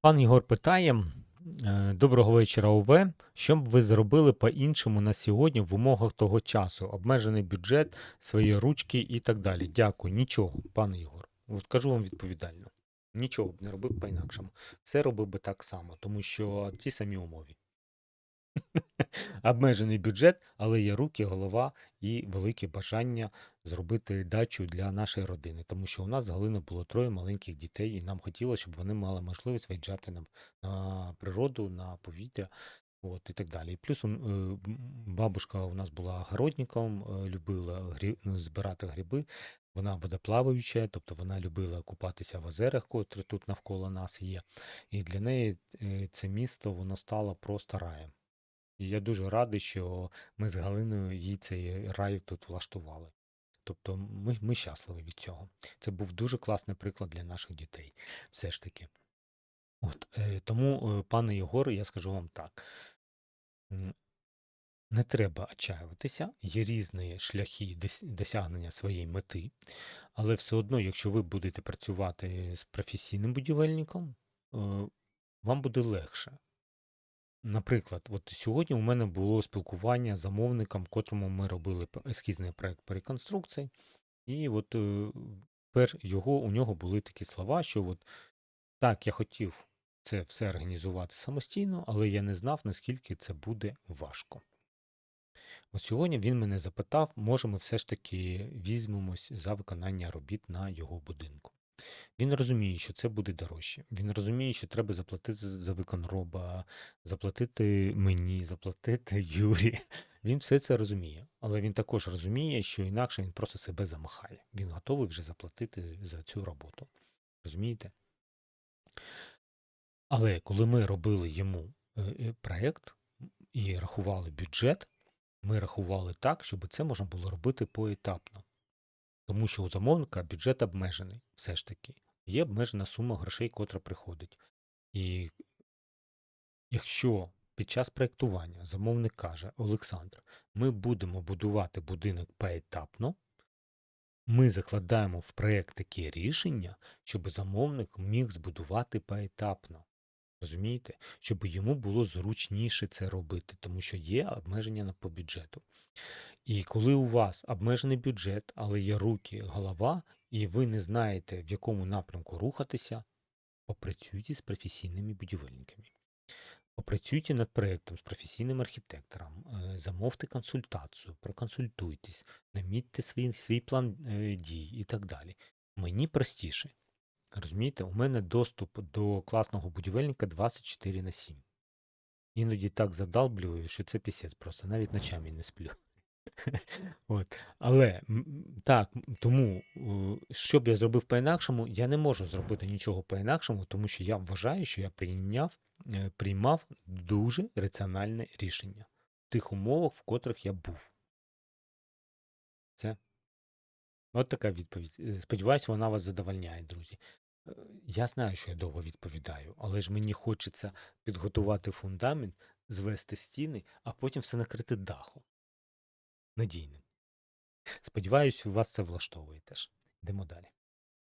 Пан Єгор питає: е, Доброго вечора, ОВ. Що б ви зробили по-іншому на сьогодні в умовах того часу? Обмежений бюджет, свої ручки і так далі. Дякую. Нічого, пане Єгор. От кажу вам відповідально. Нічого б не робив по-інакшому. Все робив би так само, тому що ті самі умови. Обмежений бюджет, але є руки, голова і велике бажання зробити дачу для нашої родини. Тому що у нас з Галиною було троє маленьких дітей, і нам хотілося, щоб вони мали можливість виїжджати на, на природу, на повітря. От, і так далі. І плюс е, бабушка у нас була огородником, е, любила грі... ну, збирати гриби. Вона водоплаваюча, тобто вона любила купатися в озерах, котрі тут навколо нас є. І для неї е, це місто воно стало просто раєм. І я дуже радий, що ми з Галиною їй цей рай тут влаштували. Тобто ми, ми щасливі від цього. Це був дуже класний приклад для наших дітей, все ж таки. От, е, тому, е, пане Єгоре, я скажу вам так. Не треба отчаюватися, є різні шляхи досягнення своєї мети, але все одно, якщо ви будете працювати з професійним будівельником, е, вам буде легше. Наприклад, от сьогодні у мене було спілкування з замовником, котрому ми робили ескізний проект по реконструкції, і от е, пер його, у нього були такі слова, що от так, я хотів це все організувати самостійно, але я не знав, наскільки це буде важко. От сьогодні він мене запитав, може ми все ж таки візьмемось за виконання робіт на його будинку. Він розуміє, що це буде дорожче. Він розуміє, що треба заплатити за виконроба, заплатити мені, заплатити Юрі. Він все це розуміє. Але він також розуміє, що інакше він просто себе замахає. Він готовий вже заплатити за цю роботу. Розумієте? Але коли ми робили йому е, е, проєкт і рахували бюджет, ми рахували так, щоб це можна було робити поетапно. Тому що у замовника бюджет обмежений, все ж таки. Є обмежена сума грошей, котра приходить. І якщо під час проєктування замовник каже, Олександр, ми будемо будувати будинок поетапно, ми закладаємо в проєкт таке рішення, щоб замовник міг збудувати поетапно. Розумієте? Щоб йому було зручніше це робити, тому що є обмеження по бюджету. І коли у вас обмежений бюджет, але є руки, голова, і ви не знаєте, в якому напрямку рухатися, попрацюйте з професійними будівельниками. Попрацюйте над проєктом з професійним архітектором, е, замовте консультацію, проконсультуйтесь, намітьте свій, свій план е, дій і так далі. Мені простіше. Розумієте, у мене доступ до класного будівельника 24 на 7. Іноді так задалблюю, що це пісець просто, навіть ночами не сплю. От. Але так, тому, що б я зробив по-інакшому, я не можу зробити нічого по-інакшому, тому що я вважаю, що я прийняв, е, приймав дуже раціональне рішення в тих умовах, в котрих я був. От така відповідь. Е, Сподіваюсь, вона вас задовольняє, друзі. Е, Я знаю, що я довго відповідаю, але ж мені хочеться підготувати фундамент, звести стіни, а потім все накрити дахом. Надійним. Сподіваюсь, у вас це влаштовує теж. Йдемо далі.